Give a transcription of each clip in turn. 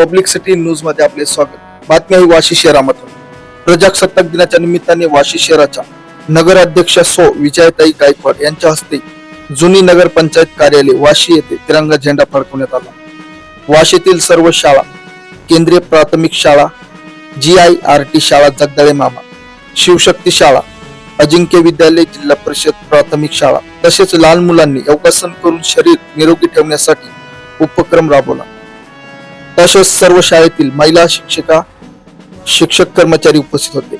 Public city न्यूजमध्ये आपले स्वागत. बातमी आहे वाशी शहरामधून. प्रजासत्ताक दिनाच्या निमित्ताने वाशी शहराच्या नगराध्यक्ष सो विजयताई गायकवाड यांच्या हस्ते जुनी नगर पंचायत कार्यालय वाशी येथे तिरंगा झेंडा फडकवण्यात आला. वाशीतील सर्व शाळा केंद्रीय प्राथमिक शाळा जी आय आर टी शाळा जगदाळे मामा शिवशक्ती शाळा अजिंक्य विद्यालय जिल्हा परिषद प्राथमिक शाळा तसेच लहान मुलांनी योगासन करून शरीर निरोगी ठेवण्यासाठी उपक्रम राबवला. तसेच सर्व शाळेतील महिला शिक्षिका शिक्षक कर्मचारी उपस्थित होते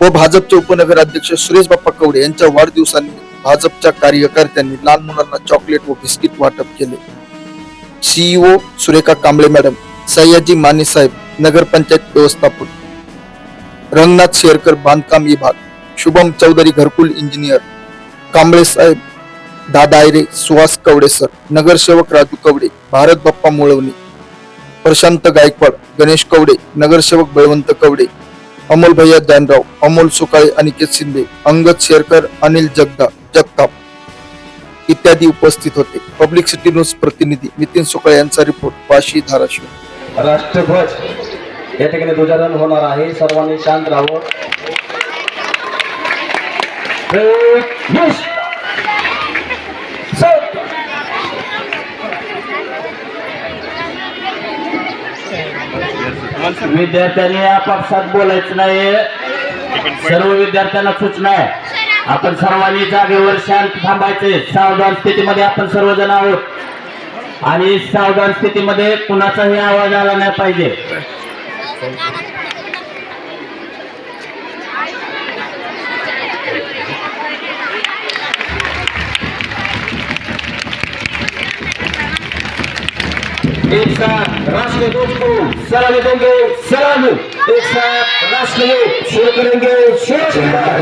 व भाजपचे उपनगर अध्यक्ष सुरेश बाप्पा कवडे यांच्या वाढदिवसानिमित्त भाजपच्या कार्यकर्त्यांनी लहान मुलांना चॉकलेट व बिस्किट वाटप केले. सीईओ सुरेखा कांबळे मॅडम सयाजी माने साहेब नगरपंचायत व्यवस्थापक रंगनाथ शेरकर बांधकाम विभाग शुभम चौधरी घरकुल इंजिनियर कांबळे साहेब दादायरे सुहास कवडे सर नगरसेवक राजू कवडे भारत बाप्पा मुळवणी प्रशांत गायकवाड गणेश कवडे नगरसेवक बळवंत कवडे अमोल भैया दानराव अमोल सुकाळे अनिकेत शिंदे अंगद शेरकर अनिल जगदा जगताप इत्यादी उपस्थित होते. पब्लिक सिटी न्यूज प्रतिनिधी नितीन सुकाळे यांचा रिपोर्ट वाशी धाराशिव. राष्ट्रध्वज या ठिकाणी ध्वजारोहण होणार आहे. सर्वांनी शांत राहावं. विद्यार्थ्यांनी आपापसात बोलायचं नाही सर्व विद्यार्थ्यांना सूचना आहे. आपण सर्वांनी जागेवर शांत थांबायचे. सावधान स्थितीमध्ये आपण सर्वजण आहोत. आणि सावधान स्थितीमध्ये कुणाचाही आवाज आला नाही पाहिजे. एक साथ राष्ट्रीय ध्वज को सलामी देंगे सलामी एक साथ राष्ट्रीय शुरू करेंगे शुरू हाथ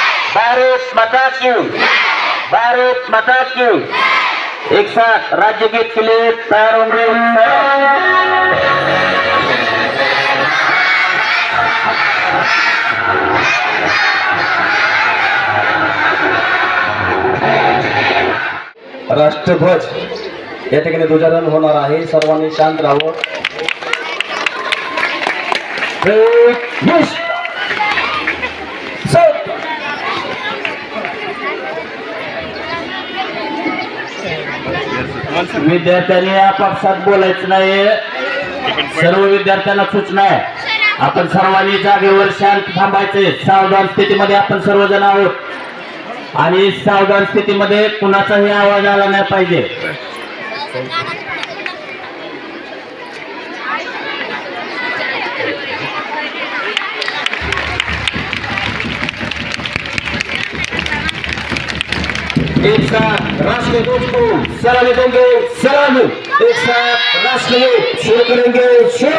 भारत माता की भारत माता की एक साथ राज्य गीत के लिए तैयार राष्ट्रध्वज, या ठिकाणी ध्वजारोहण होणार आहे. सर्वांनी शांत राहावं. विद्यार्थ्यांनी आपापसात बोलायचं नाही सर्व विद्यार्थ्यांना सूचना आहे. आपण सर्वांनी जागेवर शांत थांबायचे. सावधान स्थितीमध्ये आपण सर्वजण आहोत. आणि सावधान स्थितीमध्ये कुणाचाही आवाज आला नाही पाहिजे. İksa rasmi tutku selam edenge selam. İksa rasmi şunu kırenge şunu.